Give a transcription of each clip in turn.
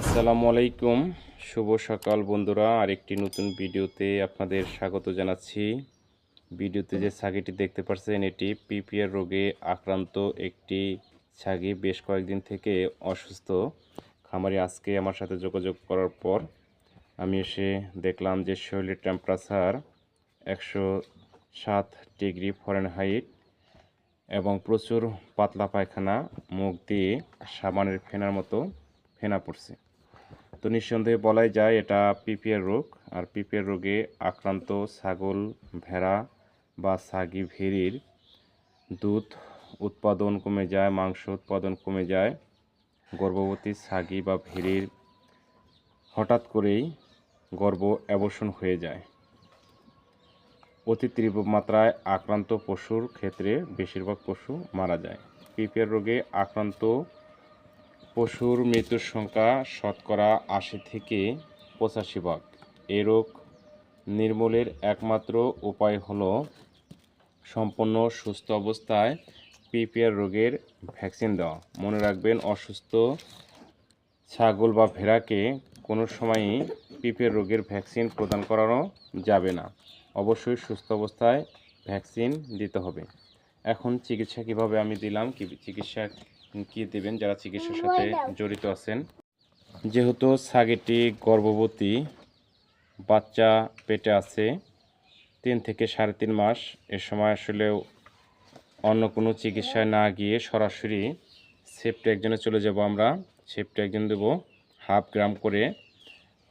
আসসালামু আলাইকুম। শুভ সকাল বন্ধুরা। আরেকটি নতুন ভিডিওতে আপনাদের স্বাগত জানাচ্ছি। ভিডিওতে যে ছাগিটি দেখতে পাচ্ছেন, এটি পিপিআর রোগে আক্রান্ত একটি ছাগি। বেশ কয়েকদিন থেকে অসুস্থ। খামারি আজকে আমার সাথে যোগাযোগ করার পর আমি এসে দেখলাম যে শরীরের টেম্পারেচার একশো সাত ডিগ্রি ফরেনহাইট এবং প্রচুর পাতলা পায়খানা, মুখ দিয়ে সাবানের ফেনার মতো ফেনা পড়ছে। তো নিঃসন্দেহে বলাই যায় এটা পিপিআর রোগ, আর পিপিআর রোগে আক্রান্ত ছাগল, ভেড়া বা ছাগি ভেড়ির দুধ উৎপাদন কমে যায়, মাংস উৎপাদন কমে যায়। গর্ভবতী ছাগি বা ভেড়ির হঠাৎ করেই গর্ভ অ্যাবর্ষণ হয়ে যায়। অতি তীব্র মাত্রায় আক্রান্ত পশুর ক্ষেত্রে বেশিরভাগ পশু মারা যায়। পিপিআর রোগে আক্রান্ত পশুর মৃত্যুর সংখ্যা শতকরা আশি থেকে পঁচাশি ভাগ। এই রোগ নির্মূলের একমাত্র উপায় হলো সম্পূর্ণ সুস্থ অবস্থায় পিপিআর রোগের ভ্যাকসিন দেওয়া। মনে রাখবেন, অসুস্থ ছাগল বা ভেড়াকে কোনো সময়ই পিপিআর রোগের ভ্যাকসিন প্রদান করানো যাবে না। অবশ্যই সুস্থ অবস্থায় ভ্যাকসিন দিতে হবে। এখন চিকিৎসা কীভাবে আমি দিলাম? কি চিকিৎসা কি দেবেন যারা চিকিৎসার সাথে জড়িত আছেন। যেহেতু ছাগিটি গর্ভবতী বাচ্চা পেটে আছে তিন থেকে সাড়ে তিন মাস। এ সময় আসলে অন্য কোনো চিকিৎসায় না গিয়ে সরাসরি সেফটি একজনে চলে যাব আমরা। সেফটি একজন দেবো হাফ গ্রাম করে।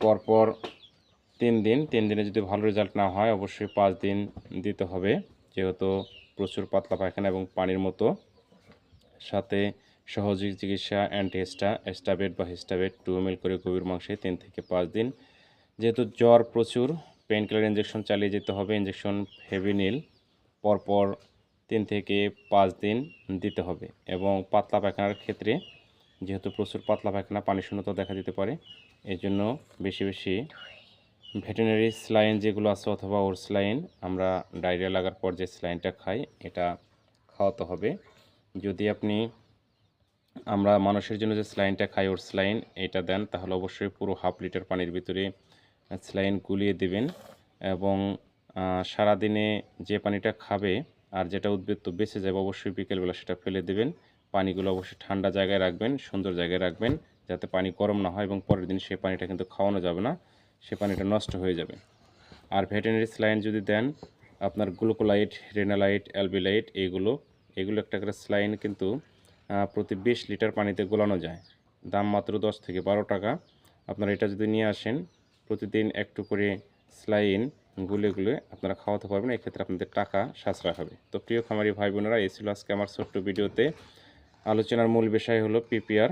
পরপর তিন দিন তিন দিনে যদি ভালো রেজাল্ট না হয় অবশ্যই পাঁচ দিন দিতে হবে। যেহেতু প্রচুর পাতলা পায়খানা এবং পানির মতো। সাথে সহযোগী চিকিৎসা অ্যান্টিহেস্টা এস্টাবেট বা হেস্টাবেট টু এম করে গভীর মাংসে তিন থেকে পাঁচ দিন। যেহেতু জ্বর প্রচুর পেন কিলার ইঞ্জেকশন চালিয়ে যেতে হবে ইঞ্জেকশন হেভিনিল পরপর তিন থেকে পাঁচ দিন দিতে হবে। এবং পাতলা পায়খানার ক্ষেত্রে যেহেতু প্রচুর পাতলা পায়খানা পানি শূন্যতা দেখা দিতে পারে এই জন্য বেশি বেশি ভেটেনারি স্লাইন যেগুলো আছে অথবা ওর স্লাইন, আমরা ডায়রিয়া লাগার পর যে স্লাইনটা খাই, এটা খাওয়াতে হবে। যদি আপনি আমরা মানুষের জন্য যে স্লাইনটা খাই ওর স্লাইন এটা দেন, তাহলে অবশ্যই পুরো হাফ লিটার পানির ভিতরে স্লাইন গুলিয়ে দেবেন। এবং সারাদিনে যে পানিটা খাবে আর যেটা উদ্বৃত্ত বেঁচে যাবে, অবশ্যই বিকেলবেলা সেটা ফেলে দেবেন। পানিগুলো অবশ্যই ঠান্ডা জায়গায় রাখবেন, সুন্দর জায়গায় রাখবেন, যাতে পানি গরম না হয় এবং পরের দিন সেই পানিটা কিন্তু খাওয়ানো যাবে না, সে পানিটা নষ্ট হয়ে যাবে। আর ভেটেনারি স্লাইন যদি দেন, আপনার গ্লুকোলাইট রেনালাইট অ্যালবিলাইট এইগুলো এগুলো একটা করে স্লাইন কিন্তু প্রতি বিশ লিটার পানিতে গোলানো যায়। দাম মাত্র দশ থেকে বারো টাকা। আপনারা এটা যদি নিয়ে আসেন, প্রতিদিন একটু করে স্লাইন গুলে গুলে আপনারা খাওয়াতে পারবেন। এক্ষেত্রে আপনাদের টাকা সাশ্রয় হবে। তো প্রিয় খামারি ভাই বোনেরা এই ছিল আজকে আমার ছোট্ট ভিডিওতে। আলোচনার মূল বিষয় হলো পিপিআর।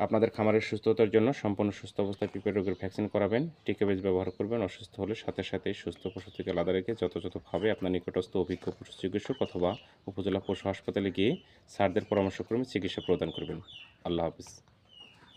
আপনাদের খামারের সুস্থতার জন্য সম্পূর্ণ সুস্থ অবস্থায় পিপের রোগের ভ্যাকসিন করাবেন। টিকাবেজ ব্যবহার করবেন, অসুস্থ হলে সাথে সাথে সুস্থ পশু থেকে আলাদা রেখে যথাযথভাবে আপনার নিকটস্থ অভিজ্ঞ পশু চিকিৎসক অথবা উপজেলা পশু হাসপাতালে গিয়ে স্যারদের পরামর্শক্রমে চিকিৎসা প্রদান করবেন। আল্লাহ হাফিজ।